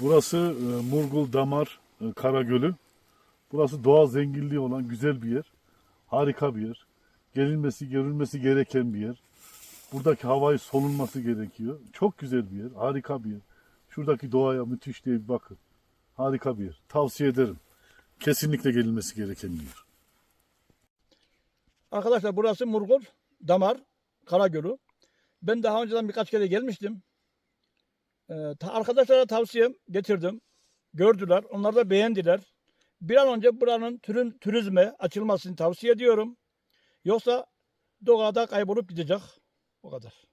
Burası e, Murgul Damar e, Karagölü. Burası doğal zenginliği olan güzel bir yer. Harika bir yer. Gelinmesi, görülmesi gereken bir yer. Buradaki havayı solunması gerekiyor. Çok güzel bir yer. Harika bir yer. Şuradaki doğaya müthiş diye bir bakın. Harika bir yer. Tavsiye ederim. Kesinlikle gelinmesi gereken bir yer. Arkadaşlar burası Murgul, Damar, Karagölü. Ben daha önceden birkaç kere gelmiştim. Ta- arkadaşlara tavsiyem getirdim. Gördüler. Onlar da beğendiler. Bir an önce buranın türün, turizme açılmasını tavsiye ediyorum. Yoksa doğada kaybolup gidecek. O kadar.